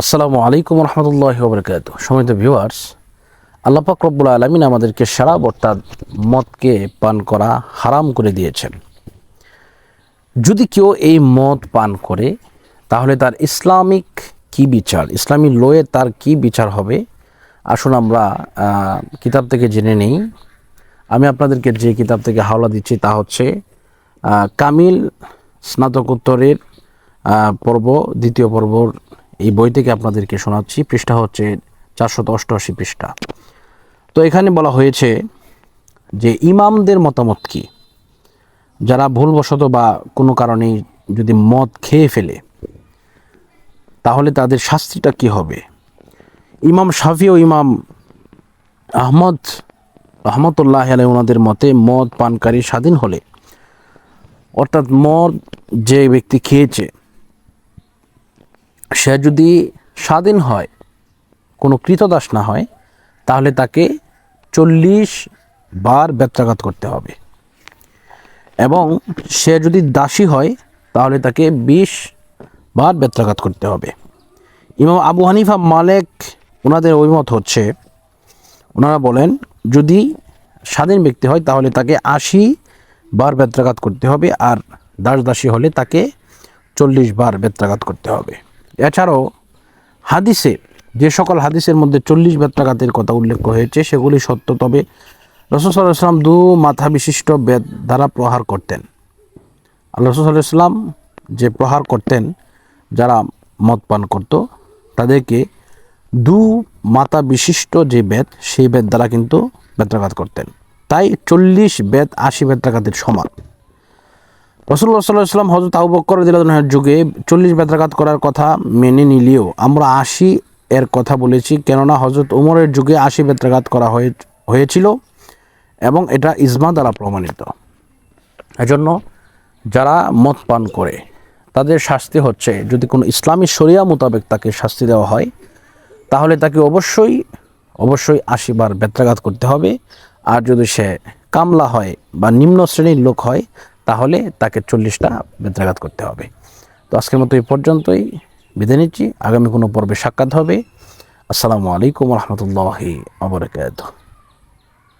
আসসালামু আলাইকুম রহমতুল্লাহ বরকাত সমিত ভিউয়ার্স আল্লাপাক রব্বুল আলমিন আমাদেরকে সারা অর্থাৎ মদকে পান করা হারাম করে দিয়েছেন। যদি কেউ এই মদ পান করে, তাহলে তার ইসলামিক কি বিচার, ইসলামী লোয়ে তার কি বিচার হবে? আসুন আমরা কিতাব থেকে জেনে নেই। আমি আপনাদেরকে যে কিতাব থেকে হাওলা দিচ্ছি তা হচ্ছে কামিল স্নাতকোত্তরের পর্ব, দ্বিতীয় পর্বর এই বই থেকে আপনাদেরকে শোনাচ্ছি। পৃষ্ঠা হচ্ছে চারশত অষ্টআশি পৃষ্ঠা। তো এখানে বলা হয়েছে যে ইমামদের মতামত কি? যারা ভুলবশত বা কোনো কারণে যদি মদ খেয়ে ফেলে, তাহলে তাদের শাস্তিটা কি হবে? ইমাম শাফি ও ইমাম আহমদ রহমতুল্লাহ আলাই ওনাদের মতে, মদ পানকারী স্বাধীন হলে, অর্থাৎ মদ যে ব্যক্তি খেয়েছে সে যদি স্বাধীন হয়, কোনো কৃতদাস না হয়, তাহলে তাকে চল্লিশ বার ব্যত্রাঘাত করতে হবে। এবং সে যদি দাসী হয়, তাহলে তাকে বিশ বার ব্যত্রাঘাত করতে হবে। ইমাম আবু হানিফা মালেক ওনাদের অভিমত হচ্ছে, ওনারা বলেন, যদি স্বাধীন ব্যক্তি হয়, তাহলে তাকে আশি বার বেত্রাঘাত করতে হবে, আর দাস দাসী হলে তাকে চল্লিশ বার বেত্রাঘাত করতে হবে। এছাড়াও হাদিসে যে সকল হাদিসের মধ্যে চল্লিশ বেত্রাঘাতের কথা উল্লেখ হয়েছে, সেগুলি সত্য। তবে রসুসাল্লাম দু মাথা বিশিষ্ট বেদ দ্বারা প্রহার করতেন। আল্লাহ রসুল্লাহাম যে প্রহার করতেন, যারা মদ পান করত, তাদেরকে দু মাতা বিশিষ্ট যে বেদ, সেই বেদ দ্বারা কিন্তু বেত্রাঘাত করতেন। তাই চল্লিশ বেদ আশি বেত্রাঘাতের সমান। রসুল্লাহ সাল্লাহ সাল্লাম হজরত আবু বক্কর যুগে চল্লিশ বেত্রাঘাত করার কথা মেনে নিলেও আমরা আশি এর কথা বলেছি, কেননা হজরত উমরের যুগে আশি বেত্রাঘাত করা হয়ে, হয়েছিল এবং এটা ইজমা দ্বারা প্রমাণিত। এজন্য যারা মদ পান করে, তাদের শাস্তি হচ্ছে যদি কোনো ইসলামী শরিয়া মোতাবেক তাকে শাস্তি দেওয়া হয়, তাহলে তাকে অবশ্যই অবশ্যই আশি বার বেত্রাঘাত করতে হবে। আর যদি সে কামলা হয় বা নিম্ন শ্রেণির লোক হয় তাহলে তাকে চল্লিশটা বেত্রাঘাত করতে হবে। তো আজকের মতো এই পর্যন্তই। বিদায় নিচ্ছি। আগামী কোনো পর্বে সাক্ষাৎ হবে। আসসালামু আলাইকুম রহমতুল্লাহি আবরকাত